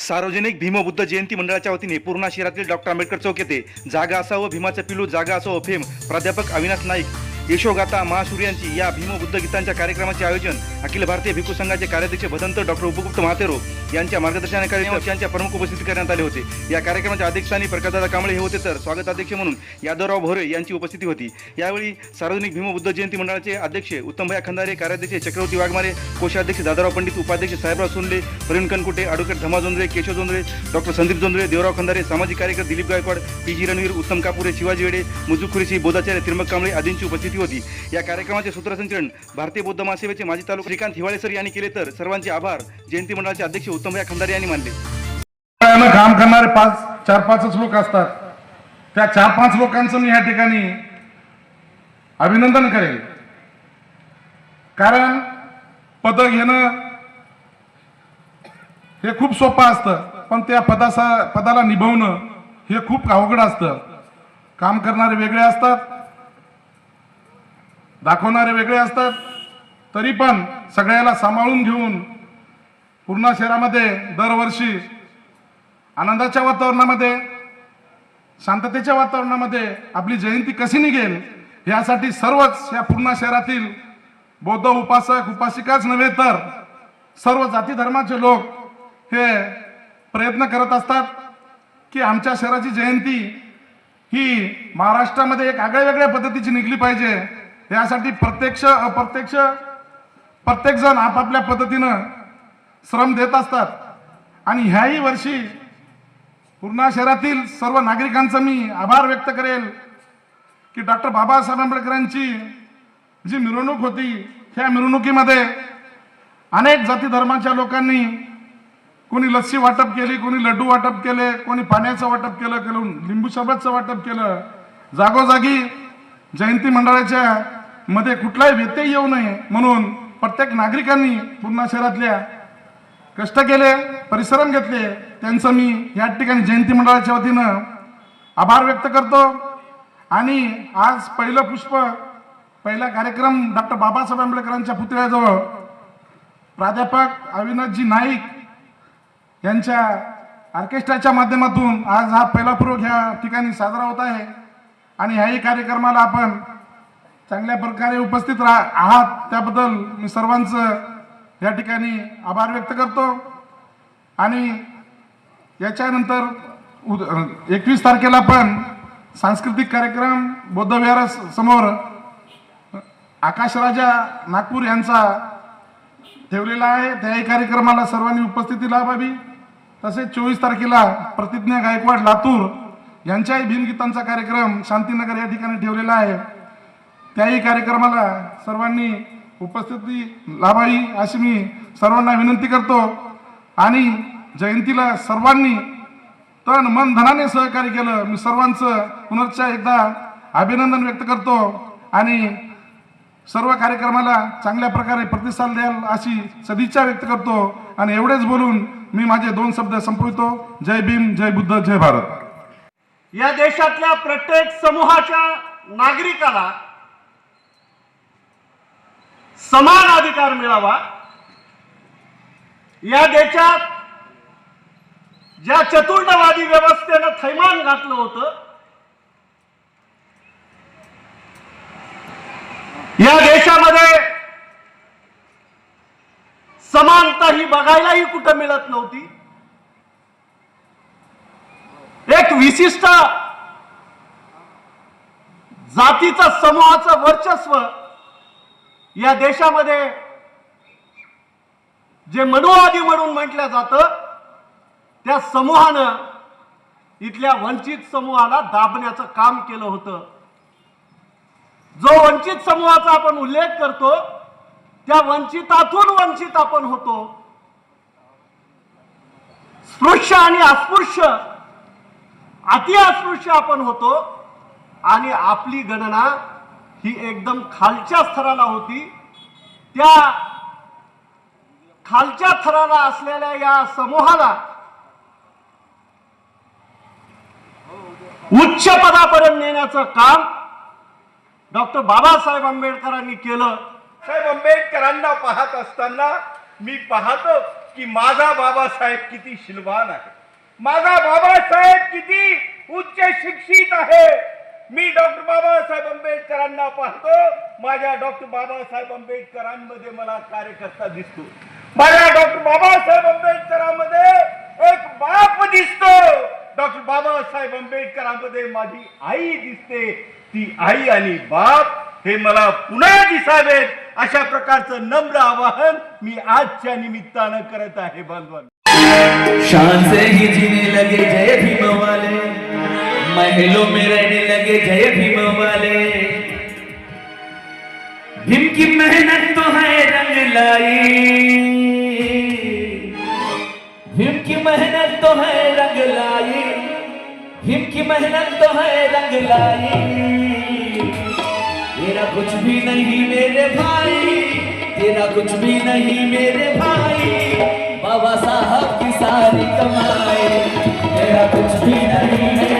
सार्वजनिक भीमबुद्ध जयंती मंडळाच्या वतीने पूर्णा शहरातील डॉक्टर आंबेडकर चौक येथे जागा असावं भीमाचं पिलू जागा असावं फेम प्राध्यापक अविनाश नाईक यशोगाथा महासूर्यांची या भीमबुद्ध गीतांच्या कार्यक्रमाचे आयोजन अखिल भारतीय भिक्खू संघाचे कार्याध्यक्ष भदंत डॉक्टर उपगुप्त महातेरो यांच्या मार्गदर्शनाखाली यांच्या प्रमुख उपस्थित करण्यात आले होते. या कार्यक्रमाच्या अध्यक्षस्थानी प्रकाशदादा कांबळे हे होते तर स्वागताध्यक्ष म्हणून. यादवराव भोरे यांची उपस्थिती होती. यावेळी सार्वजनिक भीमबुद्ध जयंती मंडळाचे अध्यक्ष उत्तमभया खंदारे कार्याध्यक्ष चक्रवर्ती वाघमारे कोषाध्यक्ष दादाराव पंडित उपाध्यक्ष साहेबराव सोनले प्रवीण कनकुटे ॲडव्होकेट धमा जोंद्रे केशव जोंद्रे डॉक्टर संदीप जोंद्रे देवराव खंदारे सामाजिक कार्यकर्ते दिलीप गायकवाड पी जी रणवीर उत्तम कापुरे शिवाजी वेडे मुजू खुरेशी बोधाचार्य त्रिमक कांबळे आदींची उपस्थिती होती. या कार्यक्रमाचे सूत्रसंचलन भारतीय बौद्ध महासेवेचे माजी तालुका श्रीकांत हिवाळे सर यांनी केले तर सर्वांचे आभार. जयंती मंडळाचे अध्यक्ष उत्तमभया खंदारे यांनी मानले. काम करणारे पाच चार पाचच लोक असतात. त्या चार पाच लोकांचं मी या ठिकाणी अभिनंदन करेल. कारण पद घेणं हे खूप सोपं असतं. पण त्या पदाचा पदाला निभवणं हे खूप अवघड असतं. काम करणारे वेगळे असतात. दाखवणारे वेगळे असतात. तरी पण सगळ्याला सांभाळून घेऊन पूर्णा शहरामध्ये दरवर्षी आनंदाच्या वातावरणामध्ये शांततेच्या वातावरणामध्ये आपली जयंती कशी निघेल यासाठी सर्वच या पूर्णा शहरातील बौद्ध उपासक उपासिकाच नव्हे तर सर्व जाती धर्माचे लोक हे प्रयत्न करत असतात की आमच्या शहराची जयंती ही महाराष्ट्रामध्ये एक आगळ्या वेगळ्या पद्धतीची निघली पाहिजे. यासाठी प्रत्यक्ष अप्रत्यक्ष प्रत्येकजण आपापल्या पद्धतीनं श्रम देत असतात. आणि ह्याही वर्षी पूर्णा शहरातील सर्व नागरिकांचा मी आभार व्यक्त करेल की डॉक्टर बाबासाहेब आंबेडकरांची जी मिरवणूक होती ह्या मिरवणुकीमध्ये अनेक जाती धर्माच्या लोकांनी कोणी लस्सी वाटप केली कोणी लड्डू वाटप केले कोणी पाण्याचं वाटप केलं कोणी लिंबू सरबतचं वाटप केलं. जागोजागी जयंती मंडळाच्या मध्ये कुठलाही व्यत्यय येऊ नये म्हणून प्रत्येक नागरिकांनी पूर्णा शहरातल्या कष्ट केले परिश्रम घेतले. त्यांचं मी या ठिकाणी जयंती मंडळाच्या वतीनं आभार व्यक्त करतो. आणि आज पहिलं पुष्प पहिला कार्यक्रम डॉक्टर बाबासाहेब आंबेडकरांच्या पुतळ्याजवळ प्राध्यापक अविनाशजी नाईक यांच्या ऑर्केस्ट्राच्या माध्यमातून आज हा पहिला पूर्वक ह्या ठिकाणी साजरा होत आहे. आणि ह्याही कार्यक्रमाला आपण चांगल्या प्रकारे उपस्थित राहा आहात. त्याबद्दल मी सर्वांचं या ठिकाणी आभार व्यक्त करतो. आणि याच्यानंतर एकवीस तारखेला पण सांस्कृतिक कार्यक्रम बौद्धविहारा समोर आकाशराजा नागपूर यांचा ठेवलेला आहे. त्याही कार्यक्रमाला सर्वांनी उपस्थिती लाभावी. तसेच चोवीस तारखेला प्रतिज्ञा गायकवाड लातूर यांच्याही भीमगीतांचा कार्यक्रम शांतीनगर या ठिकाणी ठेवलेला आहे. त्याही कार्यक्रमाला सर्वांनी उपस्थिती लाभावी अशी मी सर्वांना विनंती करतो. आणि जयंतीला सर्वांनी तन मन धनाने सहकार्य केलं मी सर्वांचं पुनश्च एकदा अभिनंदन व्यक्त करतो. आणि सर्व कार्यक्रमाला चांगल्या प्रकारे प्रतिसाद द्याल अशी सदिच्छा व्यक्त करतो. आणि एवढेच बोलून मी माझे दोन शब्द संपवितो. जय भीम जय बुद्ध जय भारत. या देशातल्या प्रत्येक समूहाच्या नागरिकाला समान अधिकार मिळावा. या देशात ज्या चतुर्णवादी व्यवस्थेनं थैमान घातलं होतं या देशामध्ये समानता ही बघायलाही कुठं मिळत नव्हती. एक विशिष्ट जातीचा समूहाचं वर्चस्व या देशामध्ये जे मनुवादी म्हणून म्हटलं जातं त्या समूहानं इथल्या वंचित समूहाला दाबण्याचं काम केलं होतं. जो वंचित समूहाचा आपण उल्लेख करतो त्या वंचितातून वंचित आपण होतो. स्पृश्य आणि अस्पृश्य अति अस्पृश्य आपण होतो आणि आपली गणना ही एकदम खालच्या स्तराला होती. त्या खालच्या थराला असलेल्या या समूहाला उच्च पदापर्यंत नेण्याचं काम डॉक्टर बाबासाहेब आंबेडकरांनी केलं. साहेब आंबेडकरांना पाहत असताना मी पाहतो की माझा बाबासाहेब किती शिलवान आहे. माझा बाबासाहेब किती उच्च शिक्षित आहे. मी डॉक्टर बाबासाहेब आंबेडकरांना पाहतो. माझ्या डॉक्टर बाबासाहेब आंबेडकरांमध्ये मला कार्यकर्ता दिसतो. माझ्या डॉक्टर बाबासाहेब आंबेडकरांमध्ये एक बाप दिसतो. डॉक्टर बाबासाहेब आंबेडकरांमध्ये माझी आई दिसते. ती आई आणि बाप हे मला पुन्हा दिसावेत. अशा प्रकारचं नम्र आवाहन मी आजच्या निमित्तानं करत आहे बांधवांनो महलों में रहने लगे जय भीम वाले। भीम की मेहनत तो है रंग लाई। भीम की मेहनत तो है रंग लाई। भीम की मेहनत तो है रंग लाई। तेरा कुछ भी नहीं मेरे भाई, तेरा कुछ भी नहीं मेरे भाई। बाबा साहब की सारी कमाई, तेरा कुछ भी नहीं मेरे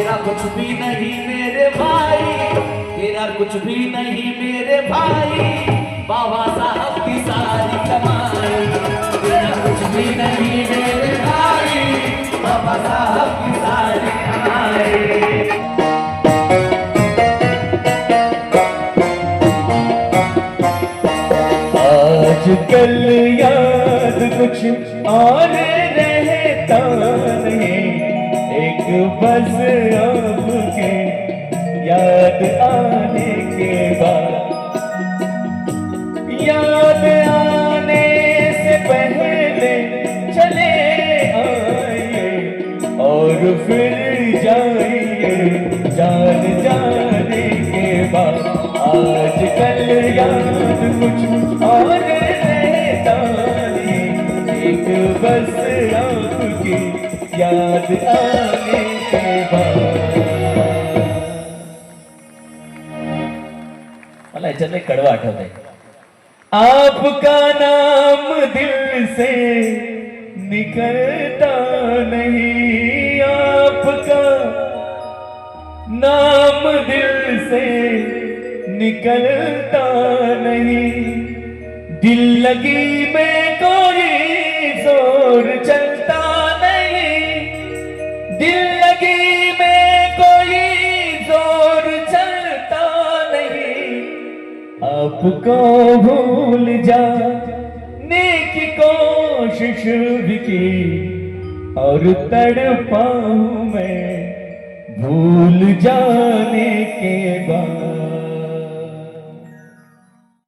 तेरा कुछ भी नहीं मेरे भाई, तेरा कुछ भी नहीं मेरे भाई। बाबा साहब की सारी कमाई, तेरा कुछ भी नहीं मेरे भाई। बाबा साहब की सारी कमाई। आजकल याद कुछ और एक बस आपकी याद आने के आपका नाम दिल से निकलता नहीं। आपका नाम दिल से निकलता नहीं। दिल लगी में कोई ज़ोर चलता नहीं। दिल लगी में कोई ज़ोर चलता नहीं। आपको भूल जा कोशिश भी की, और तड़पाऊं मैं भूल जाने के बाद।